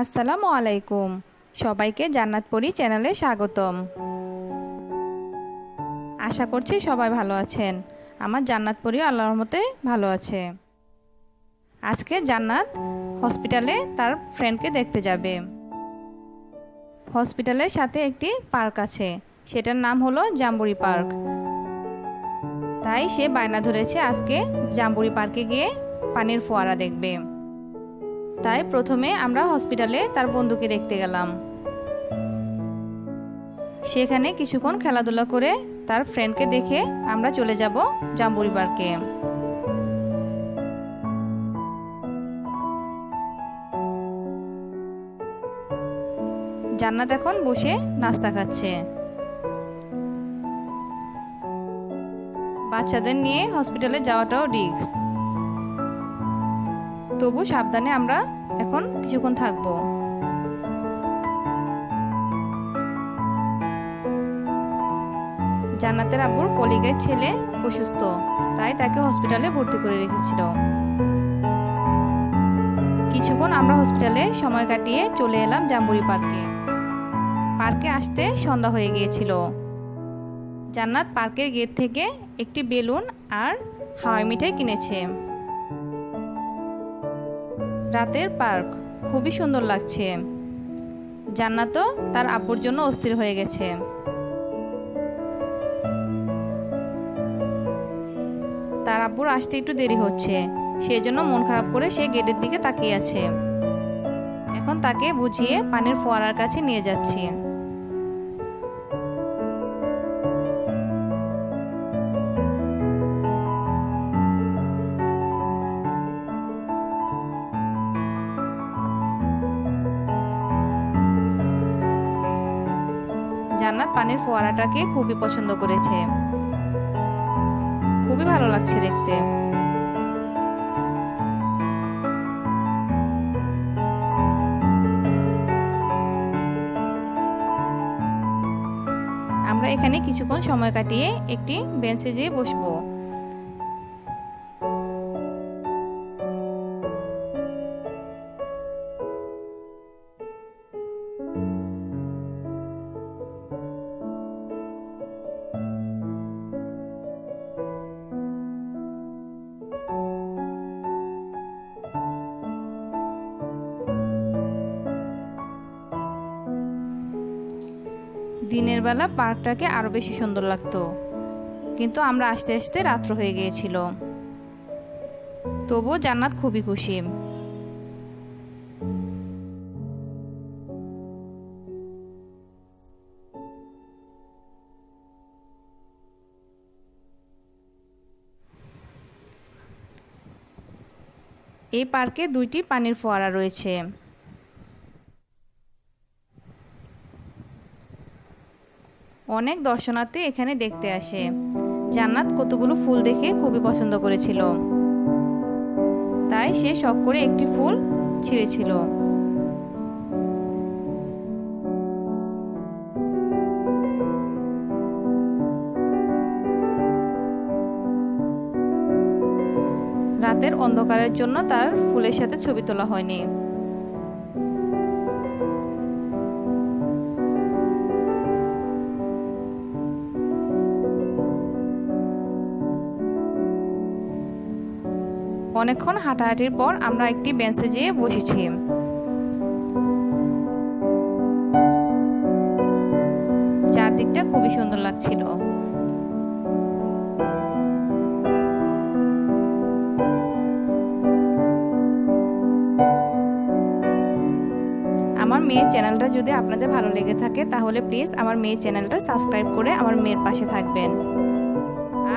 আসসালামু আলাইকুম। সবাইকে জান্নাতপুরি চ্যানেলে স্বাগতম। আশা করছি সবাই ভালো আছেন। আমার জান্নাতপুরি আল্লাহর মতে ভালো আছে। আজকে জান্নাত হসপিটালে তার ফ্রেন্ডকে দেখতে যাবে। হসপিটালের সাথে একটি পার্ক আছে। সেটার নাম হলো জাম্বুরি পার্ক। তাই সে বায়না ধরেছে আজকে জাম্বুরি পার্কে গিয়ে পানির ফোয়ারা দেখবে। তাই প্রথমে আমরা হসপিটালে তার বন্ধুকে দেখতে গেলাম। সেখানে কিছুক্ষণ খেলাধুলা করে তার ফ্রেন্ডকে দেখে আমরা চলে যাব জাম্বুরি পার্কে। জান্নাত এখন বসে নাস্তা খাচ্ছে। বাচ্চাদের নিয়ে হসপিটালে যাওয়াটাও রিস্ক। তবু সাবধানে আমরা এখন কিছুক্ষণ থাকব। জান্নাতের আব্বুর কলিগের ছেলে অসুস্থ, তাই তাকে হসপিটালে ভর্তি করে রেখেছিল। কিছুক্ষণ আমরা হসপিটালে সময় কাটিয়ে চলে এলাম জাম্বুরি পার্কে। পার্কে আসতে সন্ধ্যা হয়ে গিয়েছিল। জান্নাত পার্কের গেট থেকে একটি বেলুন আর হাওয়াই মিঠাই কিনেছে। রাতের পার্ক। খুবই সুন্দর লাগছে। জান্নাতও তার আব্বুর জন্য অস্থির হয়ে গেছে। তার আব্বুর আসতে একটু দেরি হচ্ছে। সেই জন্য মন খারাপ করে সে গেটের দিকে তাকিয়ে আছে। এখন তাকে বুঝিয়ে পানির ফোয়ারার কাছে নিয়ে যাচ্ছি। জান্নাত পানির ফোয়ারাটাকে খুবই পছন্দ করেছে। খুবই ভালো লাগছে দেখতে। আমরা এখানে কিছুক্ষণ সময় কাটিয়ে একটি বেঞ্চে যেয়ে বসবো। দিনের বেলা পার্কটাকে আরও বেশি সুন্দর লাগতো। কিন্তু আমরা আস্তে আস্তে রাত্র হয়ে গিয়েছিল। তবুও জান্নাত খুবই খুশি। এই পার্কে দুইটি পানির ফোয়ারা রয়েছে। অনেক দর্শনার্থী এখানে দেখতে আসে। জান্নাত কতগুলো ফুল দেখে খুবই পছন্দ করেছিল। তাই সে শখ করে একটি ফুল ছিঁড়েছিল। রাতের অন্ধকারের জন্য তার ফুলের সাথে ছবি তোলা হয়নি। অনেকক্ষণ হাঁটাহাঁটির পর আমরা একটি বেঞ্চে যেয়ে বসেছি। চারদিকটা খুবই সুন্দর লাগছিল। আমার মেয়ের চ্যানেলটা যদি আপনাদের ভালো লেগে থাকে, তাহলে প্লিজ আমার মেয়ের চ্যানেলটা সাবস্ক্রাইব করে আমার মেয়ের পাশে থাকবেন।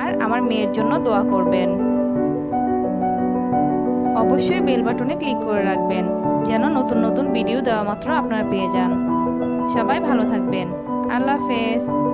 আর আমার মেয়ের জন্য দোয়া করবেন। অবশ্যই বেল বাটনে ক্লিক করে রাখবেন, যেন নতুন নতুন ভিডিও দেওয়া মাত্র আপনারা পেয়ে যান। সবাই ভালো থাকবেন। আল্লাহ হাফেজ।